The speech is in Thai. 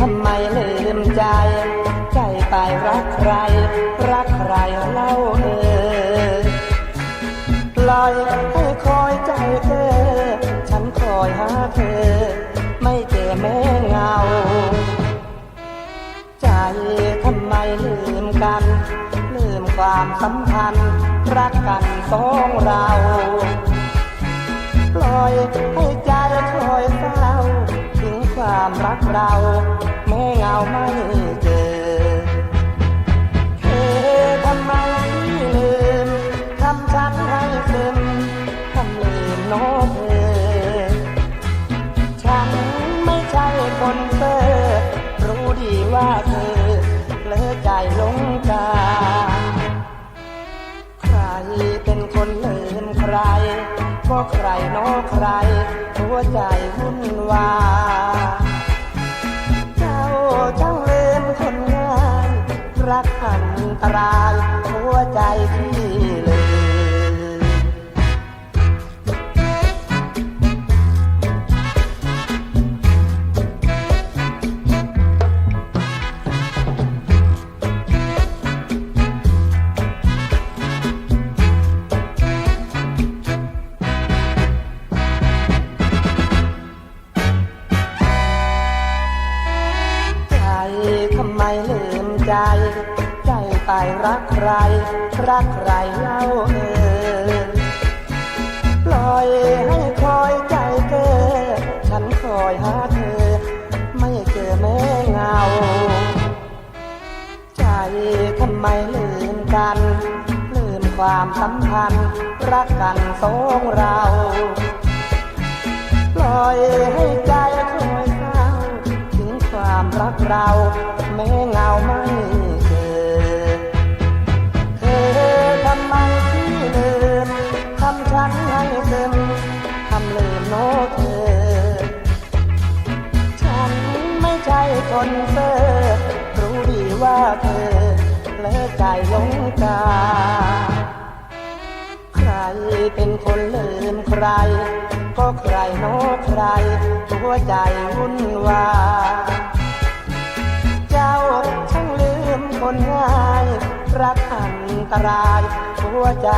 ทำไมลืมใจ ใจไปรักใคร รักใครเล่าเออปล่อยให้คอยใจเธอ ฉันคอยหาเธอ ไม่เจอแม่เงา ใจทำไมลืมกัน ลืมความสัมพันธ์ รักกันสองเรา ปล่อยให้ใจ ความรักเราแม่เงาไม่เจอ เธอทำไมลืมทำฉันให้ซึมทำลืมโน้เธอ ฉันไม่ใช่คนเซ่อรู้ดีว่าเธอเลอใจลงกา ใครเป็นคนลืมใครก็ใครเนอใคร หัวใจวุ่นวาย จ้าช่างลืมคนงานรักอันตรายหัวใจที่ ใจ ใจไปรักใคร รักใครเล่าเออปล่อยให้คอยใจเธอฉันคอยหาเธอ ไม่เจอแม่เงา ใจทำไมลืมกัน ลืมความสัมพันธ์ รักกันสองเราปล่อยให้ใจคอยเศร้าถึงความรักเราแม้เงา ฉันให้ซึมทำลืมโนเธอ ฉันไม่ใช่คนเซ่อรู้ดีว่าเธอเลอใจลงกา ใครเป็นคนลืมใคร ก็ใครโนใคร หัวใจวุ่นวายเจ้าช่างลืมคนง่ายรักอันตรายหัวใจ